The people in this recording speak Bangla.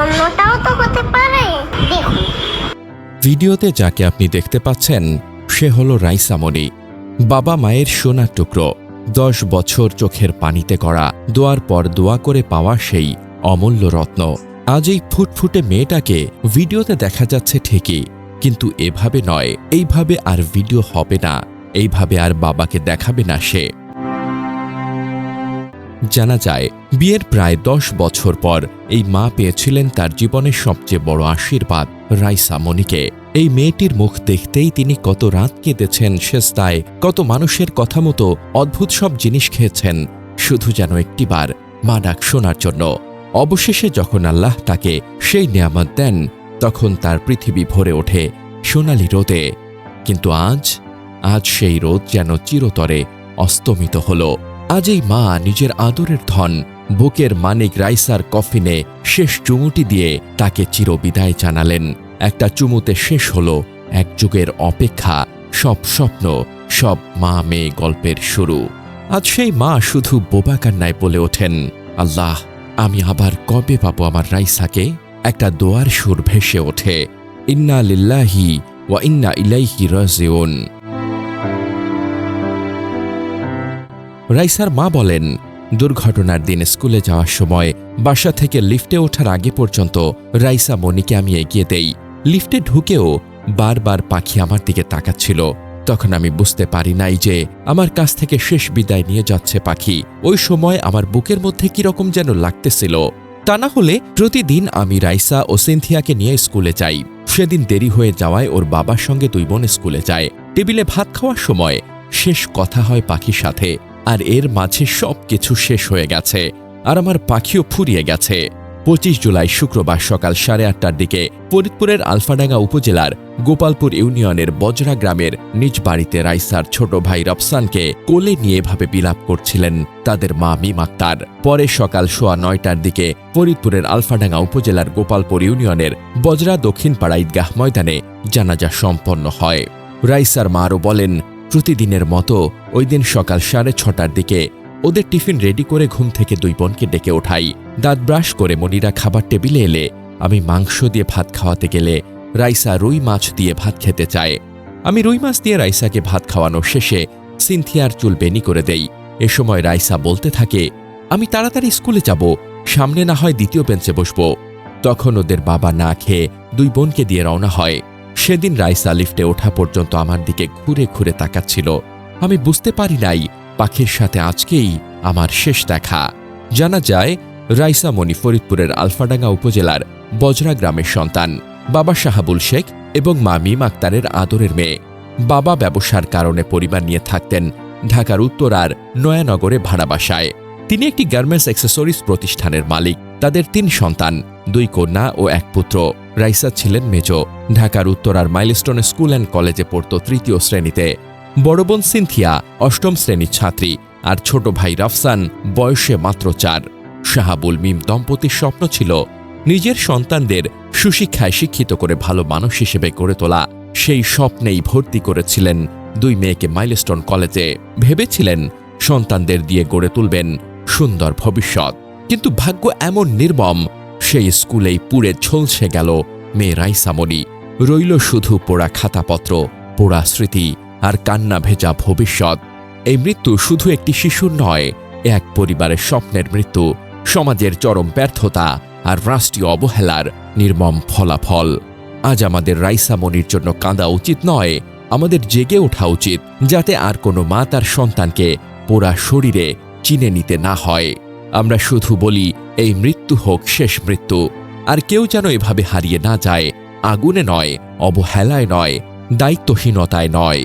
অন্যটাও তো হতে পারে। ভিডিওতে যাকে আপনি দেখতে পাচ্ছেন, সে হল রাইসামণি বাবা মায়ের সোনার টুকরো, দশ বছর চোখের পানিতে করা দোয়ার পর দোয়া করে পাওয়া সেই অমূল্য রত্ন। আজ এই ফুটফুটে মেয়েটাকে ভিডিওতে দেখা যাচ্ছে ঠিকই, কিন্তু এভাবে নয়, এইভাবে আর ভিডিও হবে না, এইভাবে আর বাবাকে দেখাবে না সে। জানা যায়, বিয়ের প্রায় দশ বছর পর এই মা পেয়েছিলেন তার জীবনের সবচেয়ে বড় আশীর্বাদ, রাইসা মনিকে। এই মেয়েটির মুখ দেখতেই তিনি কত রাত কেঁদেছেন শেষদায় কত মানুষের কথা মতো অদ্ভুত সব জিনিস খেয়েছেন, শুধু যেন একটিবার মা ডাক শোনার জন্য। অবশেষে যখন আল্লাহ তাকে সেই নিয়ামত দেন, তখন তার পৃথিবী ভরে ওঠে সোনালি রোদে। কিন্তু আজ আজ সেই রোদ যেন চিরতরে অস্তমিত হল। আজ এই মা নিজের আদরের ধন, বুকের মানিক রাইসার কফিনে শেষ চুমুটি দিয়ে তাকে চিরবিদায় জানালেন। একটা চুমুতে শেষ হল এক যুগের অপেক্ষা, সব স্বপ্ন, সব মা মেয়ে গল্পের শুরু। আজ সেই মা শুধু বোবা কান্নায় বলে ওঠেন, আল্লাহ, আমি আবার কবে পাবো আমার রাইসাকে? একটা দোয়ার সুর ভেসে ওঠে, ইন্না লিল্লাহি ওয়া ইন্না ইলাইহি রাজিউন। রাইসার মা বলেন, দুর্ঘটনার দিন স্কুলে যাওয়ার সময় বাসা থেকে লিফটে ওঠার আগে পর্যন্ত রাইসা মনিকে আমি এগিয়ে দেই। লিফটে ঢুকেও বারবার পাখি আমার দিকে তাকাচ্ছিল। তখন আমি বুঝতে পারি নাই যে আমার কাছ থেকে শেষ বিদায় নিয়ে যাচ্ছে পাখি। ওই সময় আমার বুকের মধ্যে কীরকম যেন লাগতেছিল। তা না হলে প্রতিদিন আমি রাইসা ও সিনথিয়াকে নিয়ে স্কুলে যাই। সেদিন দেরি হয়ে যাওয়ায় ওর বাবার সঙ্গে দুই বোন স্কুলে যায়। টেবিলে ভাত খাওয়ার সময় শেষ কথা হয় পাখির সাথে। আর এর মাঝে সব কিছু শেষ হয়ে গেছে। আর আমার পাখিও ফুরিয়ে গেছে। পঁচিশ জুলাই শুক্রবার সকাল সাড়ে আটটার দিকে ফরিদপুরের আলফাডাঙ্গা উপজেলার গোপালপুর ইউনিয়নের বজরা গ্রামের নিজ বাড়িতে রাইসার ছোট ভাই রফসানকে কোলে নিয়ে এভাবে বিলাপ করছিলেন তাদের মা মিম আক্তার। পরে সকাল সোয়া নয়টার দিকে ফরিদপুরের আলফাডাঙ্গা উপজেলার গোপালপুর ইউনিয়নের বজরা দক্ষিণপাড়া ঈদগাহ ময়দানে জানাজা সম্পন্ন হয়। রাইসার মা আরও বলেন প্রতিদিনের মতো ওই দিন সকাল সাড়ে ছটার দিকে ওদের টিফিন রেডি করে ঘুম থেকে দুই বোনকে ডেকে ওঠাই। দাঁত ব্রাশ করে মনিরা খাবার টেবিলে এলে আমি মাংস দিয়ে ভাত খাওয়াতে গেলে রাইসা রুই মাছ দিয়ে ভাত খেতে চায়। আমি রুই মাছ দিয়ে রাইসাকে ভাত খাওয়ানো শেষে সিনথিয়ার চুল বেনি করে দেই। এ সময় রাইসা বলতে থাকে, আমি তাড়াতাড়ি স্কুলে যাব, সামনে না হয় দ্বিতীয় বেঞ্চে বসব। তখন ওদের বাবা না খেয়ে দুই বোনকে দিয়ে রওনা হয়। সেদিন রাইসা লিফটে ওঠা পর্যন্ত আমার দিকে ঘুরে ঘুরে তাকাচ্ছিল। আমি বুঝতে পারি নাই, পাখির সাথে আজকেই আমার শেষ দেখা। জানা যায় রাইসা মণি ফরিদপুরের আলফাডাঙ্গা উপজেলার বজরা গ্রামের সন্তান। বাবা শাহাবুল শেখ এবং মিম আক্তারের আদরের মেয়ে। বাবা ব্যবসার কারণে পরিবার নিয়ে থাকতেন ঢাকার উত্তরার নয়ানগরে ভাড়া বাসায়। তিনি একটি গার্মেন্টস অ্যাক্সেসরিজ প্রতিষ্ঠানের মালিক। তাদের তিন সন্তান, দুই কন্যা ও এক পুত্র। রাইসা ছিলেন মেজ। ঢাকার উত্তরার মাইলস্টোন স্কুল অ্যান্ড কলেজে পড়ত তৃতীয় শ্রেণীতে। বড় বোন সিনথিয়া, অষ্টম শ্রেণির ছাত্রী, আর ছোট ভাই রাফসান বয়সে মাত্র চার। শাহাবুল মিম দম্পতির স্বপ্ন ছিল নিজের সন্তানদের সুশিক্ষায় শিক্ষিত করে ভালো মানুষ হিসেবে গড়ে তোলা। সেই স্বপ্নেই ভর্তি করেছিলেন দুই মেয়েকে মাইলস্টোন কলেজে। ভেবেছিলেন সন্তানদের দিয়ে গড়ে তুলবেন সুন্দর ভবিষ্যৎ। কিন্তু ভাগ্য এমন নির্মম সেই স্কুলেই পুড়ে ঝলসে গেল মেয়ে রাইসামণি। রইল শুধু পোড়া খাতাপত্র, পোড়া স্মৃতি আর কান্না ভেজা ভবিষ্যৎ। এই মৃত্যু শুধু একটি শিশুর নয়, এক পরিবারের স্বপ্নের মৃত্যু, সমাজের চরম ব্যর্থতা আর রাষ্ট্রীয় অবহেলার নির্মম ফলাফল। আজ আমাদের রাইসামণির জন্য কাঁদা উচিত নয়, আমাদের জেগে ওঠা উচিত, যাতে আর কোনো মা তার সন্তানকে পোড়া শরীরে চিনে নিতে না হয়। আমরা শুধু বলি, এই মৃত্যু হোক, শেষ মৃত্যু। আর কেউ যেন এভাবে হারিয়ে না যায়, আগুনে নয়, অবহেলায় নয়, দায়িত্বহীনতায় নয়।